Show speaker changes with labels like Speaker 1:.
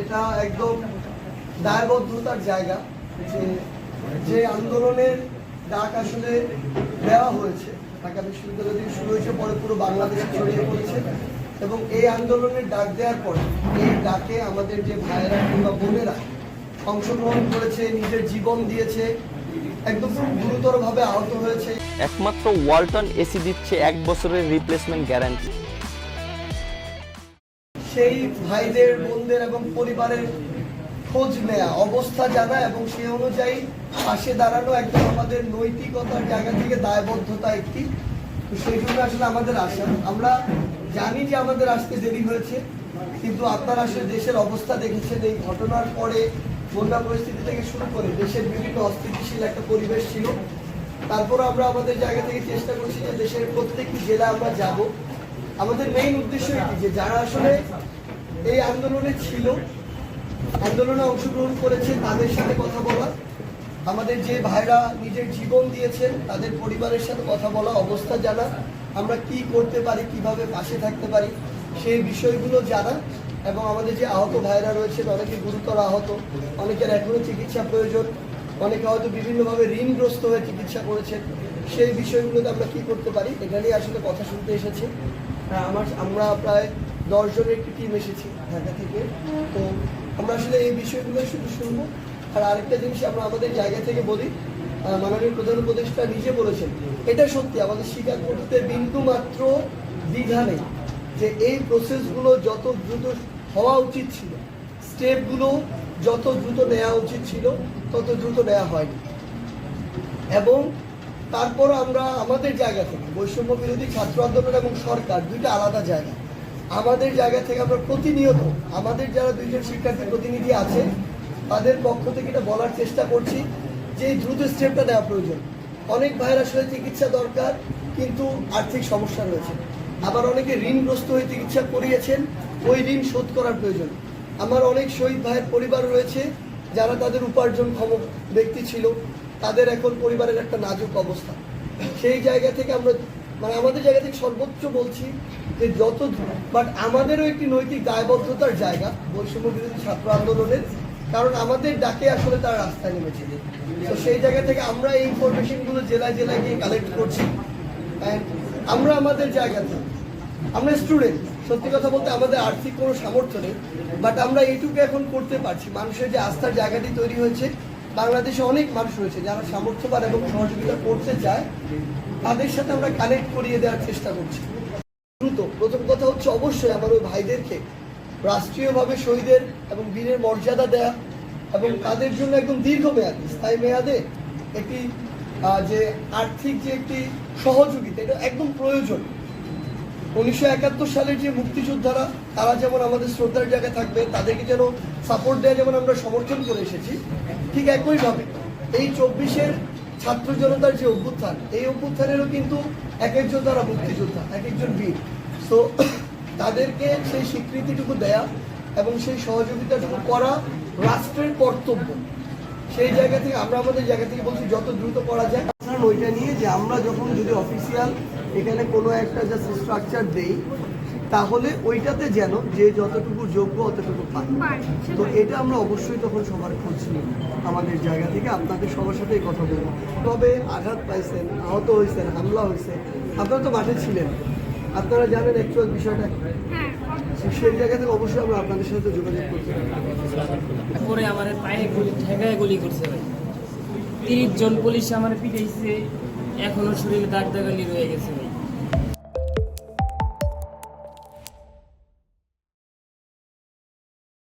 Speaker 1: এটা একদম দায়বদ্ধতার জায়গা যে যে আন্দোলনের ডাক আসলে দেওয়া হয়েছে। ঢাকা বিশ্ববিদ্যালয় থেকে শুরু হয়েছে, পরে পুরো বাংলাদেশে ছড়িয়ে পড়েছে। এবং এই আন্দোলনের ডাক দেওয়ার পরে এই ডাকে আমাদের যে ভাইয়েরা কিংবা বোনেরা অংশগ্রহণ করেছে, নিজের জীবন দিয়েছে, একদম খুব গুরুতরভাবে আহত হয়েছে।
Speaker 2: একমাত্র ওয়ালটন এসি দিচ্ছে এক বছরের রিপ্লেসমেন্ট গ্যারান্টি
Speaker 1: সেই ভাইদের, বোনদের এবং পরিবারের খোঁজ নেয়া, অবস্থা জানা এবং সে অনুযায়ী পাশে দাঁড়ানো একদম আমাদের নৈতিকতার জায়গা থেকে দায়বদ্ধতা একটি। তো সেই জন্য আসলে আমাদের আশা। আমরা জানি যে আমাদের আসতে দেরি হয়েছে, কিন্তু আপনারা আসলে দেশের অবস্থা দেখেছেন। এই ঘটনার পরে বন্যা পরিস্থিতি থেকে শুরু করে দেশের বিভিন্ন অস্থিতিশীল একটা পরিবেশ ছিল। তারপর আমরা আমাদের জায়গা থেকে চেষ্টা করছি যে দেশের প্রত্যেকটি জেলা আমরা যাব। আমাদের মেইন উদ্দেশ্য কি যে যারা আসলে এই আন্দোলনে ছিল, আন্দোলনে অংশগ্রহণ করেছে, তাদের সাথে কথা বলা, আমাদের যে ভাইরা নিজের জীবন দিয়েছেন, তাদের পরিবারের সাথে কথা বলা, অবস্থা জানা, আমরা কি করতে পারি, কীভাবে পাশে থাকতে পারি, সেই বিষয়গুলো জানা এবং আমাদের যে আহত ভাইরা রয়েছেন, অনেকে গুরুতর আহত, অনেকের এখনও চিকিৎসা প্রয়োজন। অনেকে হয়তো বিভিন্নভাবে ঋণগ্রস্ত হয়ে চিকিৎসা করেছেন। সেই বিষয়গুলোতে আমরা কি করতে পারি? এখানেই আসলে কথা শুনতে এসেছি। হ্যাঁ, আমার আমরা প্রায় দশজনের একটি টিম এসেছি ঢাকা থেকে। তো আমরা আসলে এই বিষয়গুলো শুধু শুনব। আর আরেকটা জিনিস আমরা আমাদের জায়গা থেকে বলি মাননীয় প্রধান উপদেষ্টা নিজে বলেছেন এটা সত্যি আমাদের স্বীকার করতে বিন্দু মাত্র দ্বিধা নেই যে এই প্রসেসগুলো যত দ্রুত হওয়া উচিত ছিল স্টেপগুলো যত দ্রুত নেওয়া উচিত ছিল, তত দ্রুত নেওয়া হয়নি। এবং তারপর আমরা আমাদের জায়গা থেকে, বৈষম্য বিরোধী ছাত্র আন্দোলন এবং সরকার, দুইটা আলাদা জায়গা। আমাদের জায়গা থেকে আমরা প্রতিনিয়ত, আমাদের যারা দুইজন শিক্ষার্থী প্রতিনিধি আছে, তাদের পক্ষ থেকে এটা বলার চেষ্টা করছি যে দ্রুত স্টেপটা নেওয়া প্রয়োজন। অনেক ভাইয়ের আসলে চিকিৎসা দরকার, কিন্তু আর্থিক সমস্যা রয়েছে। আবার অনেকে ঋণগ্রস্ত হয়ে চিকিৎসা করিয়েছেন, ওই ঋণ শোধ করার প্রয়োজন। আমার অনেক শহীদ ভাইয়ের পরিবার রয়েছে, যারা তাদের উপার্জনক্ষম ব্যক্তি ছিল, তাদের এখন পরিবারের একটা নাজুক অবস্থা। সেই জায়গা থেকে আমরা মানে আমাদের জায়গা থেকে সর্বোচ্চ বলছি যে যত বাট আমাদেরও একটি নৈতিক দায়বদ্ধতার জায়গা, বৈষম্য বিরোধী ছাত্র আন্দোলনের, কারণ আমাদের ডাকে আসলে তারা রাস্তায় নেমেছে। তো সেই জায়গা থেকে আমরা এই ইনফরমেশনগুলো জেলায় জেলায় গিয়ে কালেক্ট করছি। আমরা আমাদের জায়গা থেকে আমরা স্টুডেন্ট সত্যি কথা বলতে আমাদের আর্থিক কোনো সামর্থ্য নেই বাট আমরা এইটুকু এখন করতে পারছি। মানুষের যে আস্থার জায়গাটি তৈরি হয়েছে, বাংলাদেশে অনেক মানুষ রয়েছে যারা সামর্থ্যবান এবং সহযোগিতা করতে চায়, তাদের সাথে আমরা কানেক্ট করিয়ে দেওয়ার চেষ্টা করছি। দ্রুত, প্রথম কথা হচ্ছে অবশ্যই আমার ওই ভাইদেরকে রাষ্ট্রীয়ভাবে শহীদের এবং বীরের মর্যাদা দেয়া এবং তাদের জন্য একদম দীর্ঘমেয়াদী, স্থায়ী মেয়াদে একটি যে আর্থিক যে একটি সহযোগিতা, এটা একদম প্রয়োজন। উনিশশো একাত্তর যে মুক্তিযোদ্ধারা, তারা যেমন আমাদের শ্রদ্ধার জায়গায় থাকবে, তাদেরকে যেন সাপোর্ট দেওয়া যেমন আমরা সমর্থন করে এসেছি, ঠিক একইভাবে এই চব্বিশের ছাত্র জনতার যে অভ্যুত্থান, এই অভ্যুত্থানেরও কিন্তু এক একজন তারা মুক্তিযোদ্ধা, এক একজন বীর। তো তাদেরকে সেই স্বীকৃতিটুকু দেয়া এবং সেই সহযোগিতাটুকু করা রাষ্ট্রের কর্তব্য। সেই জায়গা থেকে, আমরা আমাদের জায়গা থেকে বলছি, যত দ্রুত করা যায়, ওইটা নিয়ে যে আমরা যখন যদি অফিসিয়াল এখানে কোনো একটা জাস্ট স্ট্রাকচার দেই তাহলে ওইটাতে যেন যে যতটুকু যোগ্য অতটুকু পায়। তো এটা আমরা অবশ্যই তখন সবার খোঁজ নিই আমাদের জায়গা থেকে আপনাদের সবার সাথেই কথা বলব। তবে আঘাত পাইছেন আহত হয়েছেন হামলা হয়েছে আপনারা তো মাঠে ছিলেন। আপনারা জানেন অ্যাকচুয়াল বিষয়টা। সেই জায়গা থেকে অবশ্যই আমরা আপনাদের সাথে যোগাযোগ করতে পারি।
Speaker 3: পরে আমার পায়ে গুলি ঠেকায় গুলি করছে তিরিশ জন পুলিশ আমার পিটাইছে এখনও শরীরে দাগ দাগালি রয়ে গেছে।